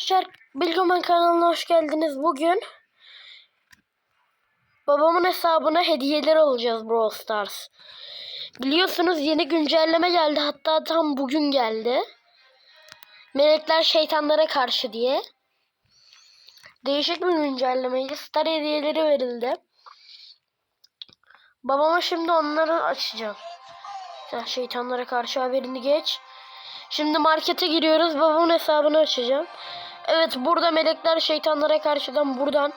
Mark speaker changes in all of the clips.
Speaker 1: Arkadaşlar Bilgoman kanalına hoş geldiniz. Bugün babamın hesabına hediyeler alacağız Brawl Stars. Biliyorsunuz yeni güncelleme geldi. Hatta tam bugün geldi. Melekler şeytanlara karşı diye. Değişik bir güncellemeydi. Star hediyeleri verildi. Babama şimdi onları açacağım. Şeytanlara karşı haberini geç. Şimdi markete giriyoruz. Babamın hesabını açacağım. Evet burada melekler şeytanlara karşıdan buradan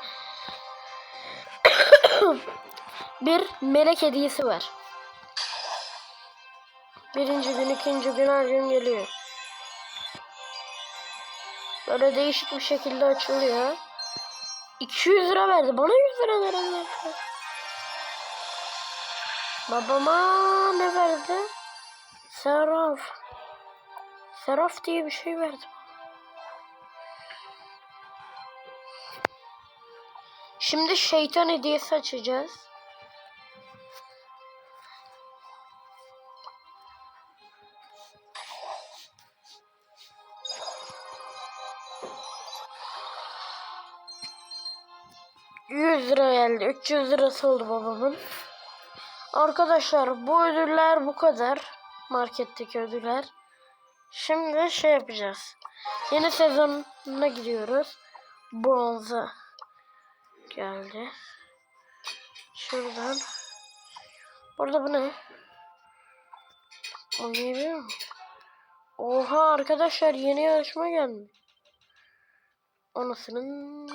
Speaker 1: bir melek hediyesi var. Birinci gün, ikinci gün her gün geliyor. Böyle değişik bir şekilde açılıyor. 200 lira verdi. Bana 100 lira veren Babama ne verdi? Seraf. Seraf diye bir şey verdi. Şimdi şeytan hediyesi açacağız. Lira geldi. 300 lirası oldu babamın. Arkadaşlar bu ödüller bu kadar. Marketteki ödüller. Şimdi şey yapacağız. Yeni sezonuna gidiyoruz. Bronze geldi. Şuradan. Burada bu ne? Oynayabiliyor mu? Oha arkadaşlar yeni yarışma gelmiş. Anasının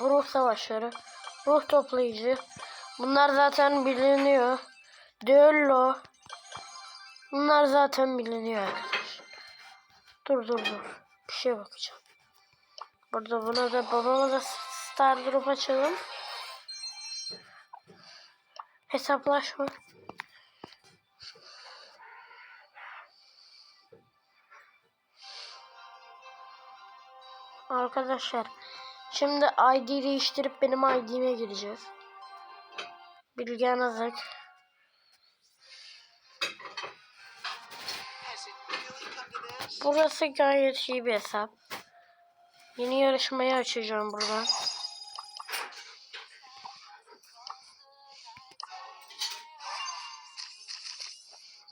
Speaker 1: ruh savaşları, ruh toplayıcı. Bunlar zaten biliniyor. Düello. Bunlar zaten biliniyor arkadaşlar. Dur dur dur. Bir şey bakacağım. Burada buna da babama da Star Drop açalım. Hesaplaşma. Arkadaşlar şimdi ID değiştirip benim ID'me gireceğiz. Bilgehan Azak. Burası gayet iyi bir hesap. Yeni yarışmayı açacağım buradan.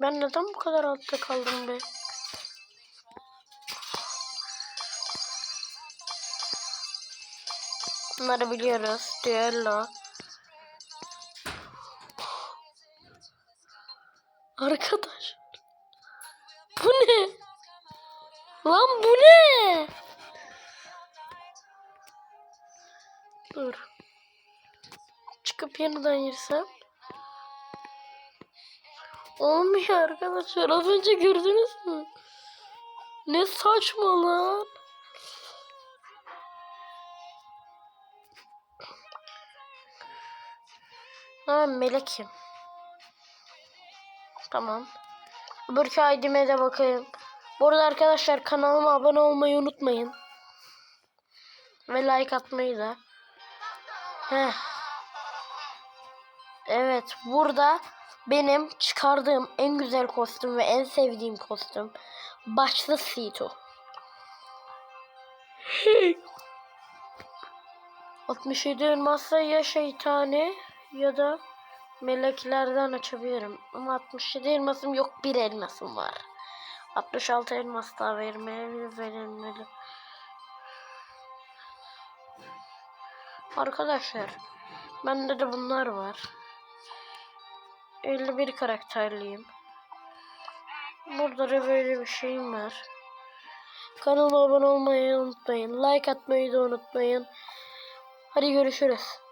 Speaker 1: Ben neden bu kadar altta kaldım be? Bunları biliyoruz. Düello. Arkadaş. Bu ne? Lan bu ne? Dur. Çıkıp yeniden girsem. Olmuyor arkadaşlar. Az önce gördünüz mü? Ne saçma lan. Ha melekim. Tamam. Öbürkü ID'me de bakayım. Bu arada arkadaşlar kanalıma abone olmayı unutmayın. Ve like atmayı da. Heh. Evet burada benim çıkardığım en güzel kostüm ve en sevdiğim kostüm. Başlı Sito. 67 elmasla ya şeytani ya da meleklerden açabilirim. Ama 67 elmasım yok bir elmasım var. 66 elmas daha vermeli verilmeli. Arkadaşlar bende de bunlar var. 51 karakterliyim. Burada da böyle bir şeyim var. Kanalıma abone olmayı unutmayın. Like atmayı da unutmayın. Hadi görüşürüz.